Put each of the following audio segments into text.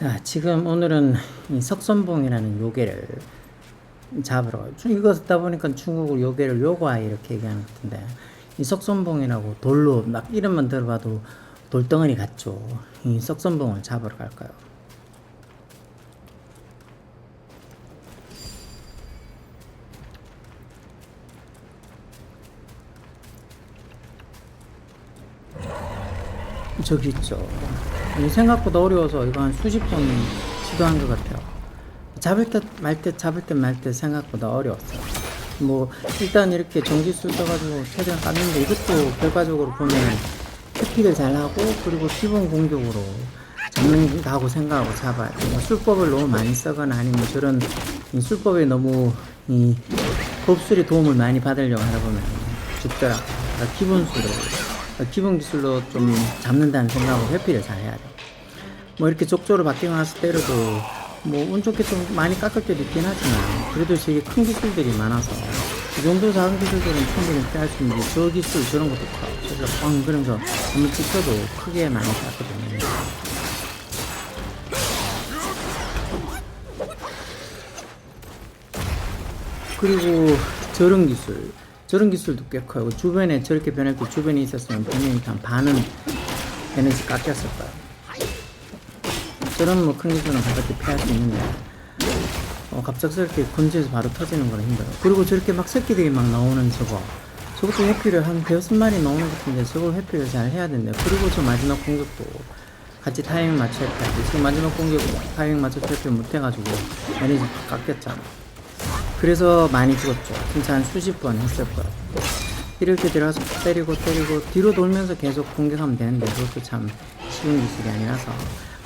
자, 지금 오늘은 이 석선봉이라는 요괴를 잡으러 중- 이거 듣다 보니까 중국어 요괴를 요과 이렇게 얘기하는 것 같은데 이 석선봉이라고 돌로 막 이름만 들어봐도 돌덩어리 같죠. 이 석선봉을 잡으러 갈까요? 저기 있죠. 이 생각보다 어려워서 이거 한 수십 번 시도한 것 같아요. 잡을 때말때 잡을 때말때 생각보다 어려웠어요. 뭐 일단 이렇게 전기술 써가지고 최대한 깠는데 이것도 결과적으로 보면 캐피를 잘 하고 그리고 기본 공격으로 잡는다고 생각하고 잡아야 돼요. 뭐 술법을 너무 많이 쓰거나 아니면 저런 이 술법에 너무 이 법술의 도움을 많이 받으려고 하다 보면 죽더라고요. 그러니까 기본 수로 기본 기술로 좀 잡는다는 생각으로 회피를 잘 해야 돼. 뭐 이렇게 족조로 바뀌고 나서 때려도 뭐 운 좋게 좀 많이 깎을 때도 있긴 하지만 그래도 되게 큰 기술들이 많아서 이 정도 작은 기술들은 충분히 피할 수 있는데 저 기술 저런 것도 커. 그래서 뻥 그러면서 한번 찍혀도 크게 많이 깎거든요. 그리고 저런 기술 저런 기술도 꽤 커요. 주변에 저렇게 때 주변에 있었으면 분명히 한 반은 에너지 깎였을 거예요. 저런 뭐 큰 기술은 가볍게 피할 수 있는데 어, 갑작스럽게 군지에서 바로 터지는 거는 힘들어요. 그리고 저렇게 막 새끼들이 막 나오는 저거 저것도 회피를 한 대여섯 마리 나오는 것 같은데 저걸 회피를 잘 해야 된대 그리고 저 마지막 공격도 같이 타이밍 맞춰야 돼 지금 마지막 공격 타이밍 맞춰 회피 못 해가지고 에너지 팍 깎였잖아 그래서 많이 죽었죠. 진짜 한 수십 번 했을 거예요. 이럴 때 들어가서 때리고 때리고 뒤로 돌면서 계속 공격하면 되는데 그것도 참 쉬운 기술이 아니라서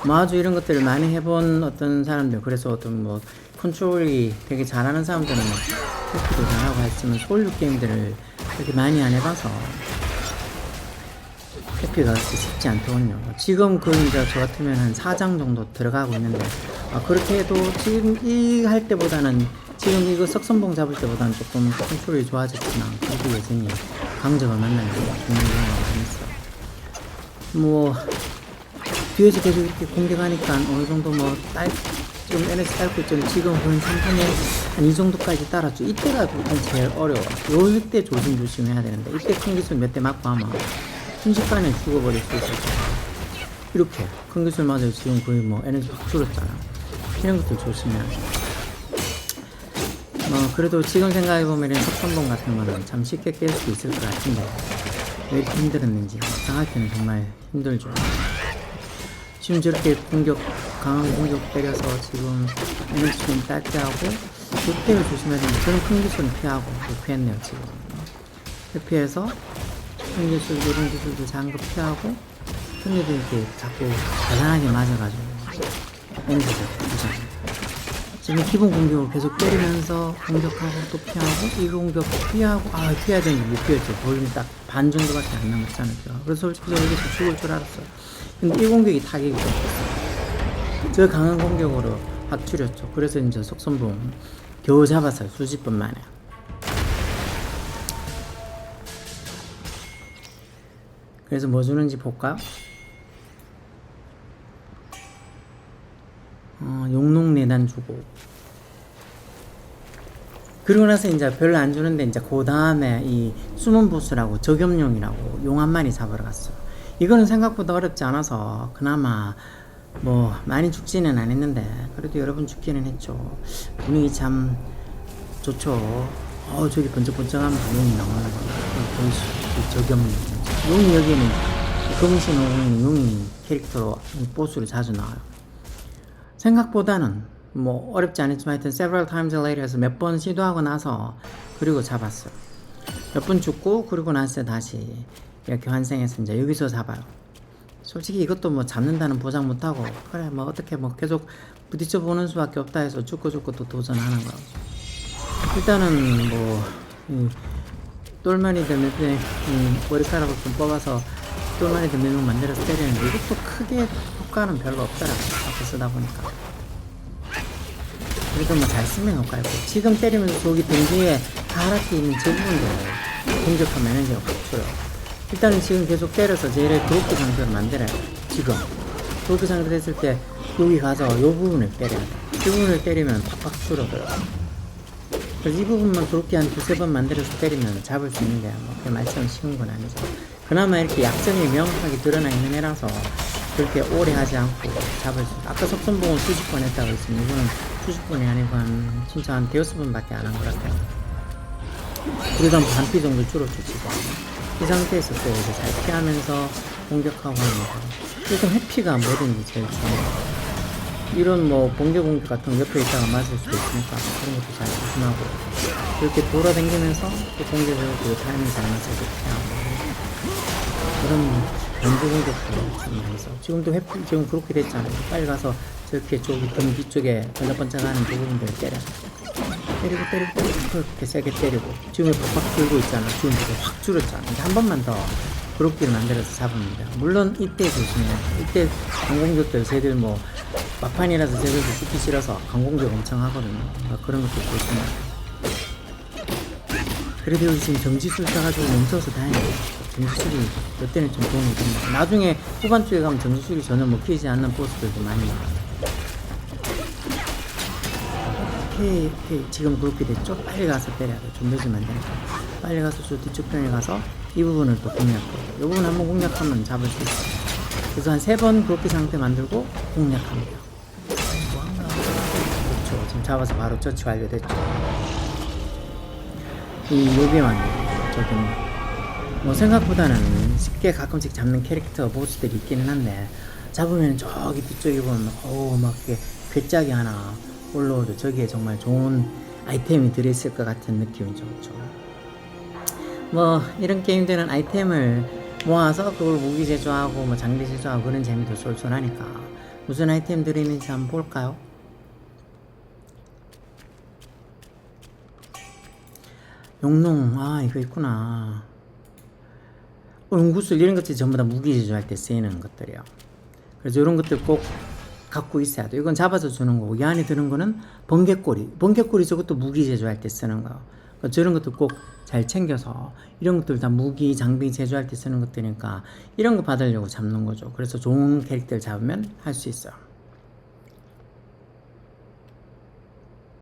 뭐 아주 이런 것들을 많이 해본 어떤 사람들 그래서 어떤 뭐 컨트롤이 되게 잘하는 사람들은 막 테크도 잘하고 했지만 소울류 게임들을 그렇게 많이 안 해봐서 해피가 쉽지 않더군요. 지금 그 이제 저 같으면 한 4장 정도 들어가고 있는데 아, 그렇게 해도 지금 이 할 때보다는 지금 이거 석선봉 잡을 때보다는 조금 컨트롤이 좋아졌지만 그래도 여전히 강적을 만나는 게 죽는 경우가 많이 있어. 뭐 뒤에서 계속 이렇게 공격하니까 어느 정도 뭐딸 좀 에너지 딸고 있죠. 지금 보는 상태는 한 이 정도까지 따랐죠. 이때가 일단 제일 어려워. 요 이때 조심조심 해야 되는데 이때 큰 기술 몇 대 맞고 하면 순식간에 죽어버릴 수 있어서 이렇게 큰 기술 맞아요. 지금 거의 뭐 에너지 확 줄었잖아. 이런 것들 조심해야 돼. 뭐 그래도 지금 생각해보면 석선봉 같은 거는 참 쉽게 깰 수 있을 것 같은데 왜 이렇게 힘들었는지 생각하기는 정말 힘들죠. 지금 저렇게 공격 강한 공격 때려서 지금 에너지 좀 짧게 하고 그때를 조심해야 되는데 저런 큰 기술은 피하고 또 피했네요 지금 피해서 큰 기술 이런 기술도 장급 피하고 근데도 이렇게 자꾸 대단하게 맞아가지고 에너지가 부족해요. 지금 기본 공격을 계속 때리면서 공격하고 또 피하고 이 공격 피하고 아 피해야 되는데 못 피했죠. 볼륨이 딱 반 정도밖에 안 남았잖아요 그래서 솔직히 저 여기서 죽을 줄 알았어요. 근데 이 공격이 타격이 없었어요. 저 강한 공격으로 확 줄였죠. 그래서 이제 속선봉 겨우 잡았어요. 수십 분 만에. 그래서 뭐 주는지 볼까요? 어, 용 농내단 주고 그러고 나서 이제 별로 안 주는데 이제 그 다음에 이 숨은 보스라고 저겸용이라고 용 한 마리 잡으러 갔어요. 이거는 생각보다 어렵지 않아서 그나마 뭐 많이 죽지는 않았는데 그래도 여러 번 죽기는 했죠. 분위기 참 좋죠. 어 저기 번쩍번쩍하면 용이 나오는 거 보이시죠? 그 저겸용. 용이 여기는 오는 용이 캐릭터로 보스로 자주 나와요. 생각보다는 뭐 어렵지 않았지만 하여튼 several times later 해서 몇 번 시도하고 나서 그리고 잡았어요. 몇 번 죽고 그리고 나서 다시 이렇게 이제 여기서 잡아요. 솔직히 이것도 뭐 잡는다는 보장 못하고 그래 뭐 어떻게 뭐 계속 부딪혀 보는 수밖에 없다 해서 죽고 죽고 또 도전하는 거죠. 일단은 뭐 이, 똘마니들 몇개 이, 머리카락을 좀 뽑아서 똘마니들 몇 명 만들어서 때리는데 이것도 크게 효과는 별로 없더라고요. 앞에 쓰다 보니까. 그래도 뭐잘 쓰면 효과있고 지금 때리면서 저기 댕기에 하얗게 있는 저 부분들 공격하면 에너지가 확 줄어요. 일단은 지금 계속 때려서 제일 그룹트 상태를 만들어요. 지금. 그룹트 상태 됐을 때 여기 가서 이 부분을 때려야 돼. 이 부분을 때리면 팍팍 줄어들어. 그래서 이 부분만 그렇게 한 두세 번 만들어서 때리면 잡을 수 있는데 뭐 그게 말처럼 쉬운 건 아니죠. 그나마 이렇게 약점이 명확하게 드러나 있는 애라서 그렇게 오래 하지 않고 잡을 수 있어. 아까 석선봉은 수십 번 했다고 했으면 이거는 수십 번이 아니고 한 진짜 한 대여섯 번밖에 안 한 것 같아요. 한 반피 정도 지금. 이 상태에서 또 이제 잘 피하면서 공격하고 거. 일단 회피가 뭐든지 제일 중요해요. 이런 뭐 번개 공격 같은 거 옆에 있다가 맞을 수도 있으니까 그런 것도 잘 조심하고 이렇게 돌아다니면서 또 공격을 그 타이밍 잘 맞춰서 피하고 그런 연구 공격도 써. 지금도 회피 지금 그렇게 됐잖아요. 빨리 가서 저렇게 저기 등 뒤쪽에 번쩍번쩍하는 부분들 때려. 때리고 때리고 때리고 그렇게 세게 때리고 지금 팍팍 들고 있잖아. 지금 확 줄었잖아. 이제 한 번만 더 그렇게 만들어서 돼요. 물론 이때 조심해요. 이때 강공격들 쟤들 뭐 막판이라서 쟤들도 죽기 싫어서 강공격 엄청 하거든요. 그런 것도 조심해요. 그래도 여기 지금 정지술 써가지고 멈춰서 다행이에요. 정지술이 이때는 좀 도움이 됩니다. 나중에 후반 쪽에 가면 정지술이 전혀 먹히지 않는 보스들도 많이 나와요. 오케이. 지금 그렇게 됐죠? 빨리 가서 때려야 돼. 좀 늦으면 안 되니까. 빨리 가서 저 뒤쪽 편에 가서 이 부분을 또 공략하고. 이 부분 한번 공략하면 잡을 수 있어요. 그래서 한 세 번 그렇게 상태 만들고 공략합니다. 그렇죠. 지금 잡아서 바로 처치 완료됐죠. 이 요괴만 저기 뭐 생각보다는 쉽게 가끔씩 잡는 캐릭터 보스들이 있기는 한데 잡으면 저기 뒤쪽에 보면 어막 이렇게 괴짝이 하나 올라오죠 저기에 정말 좋은 아이템이 들어있을 것 같은 느낌이죠 그렇죠? 뭐 이런 게임들은 아이템을 모아서 그걸 무기 제조하고 뭐 장비 제조하고 그런 재미도 쏠쏠하니까 무슨 아이템 들이 있는지 한번 볼까요? 용농 아 이거 있구나. 어, 용구술 이런 것들이 전부 다 무기 제조할 때 쓰이는 것들이요. 그래서 이런 것들 꼭 갖고 있어야 돼 이건 잡아서 주는 거고 이 안에 드는 거는 번개꼬리. 번개꼬리 저것도 무기 제조할 때 쓰는 거 그러니까 저런 것도 꼭 잘 챙겨서 이런 것들 다 무기 장비 제조할 때 쓰는 것들이니까 이런 거 받으려고 잡는 거죠. 그래서 좋은 캐릭터를 잡으면 할 수 있어요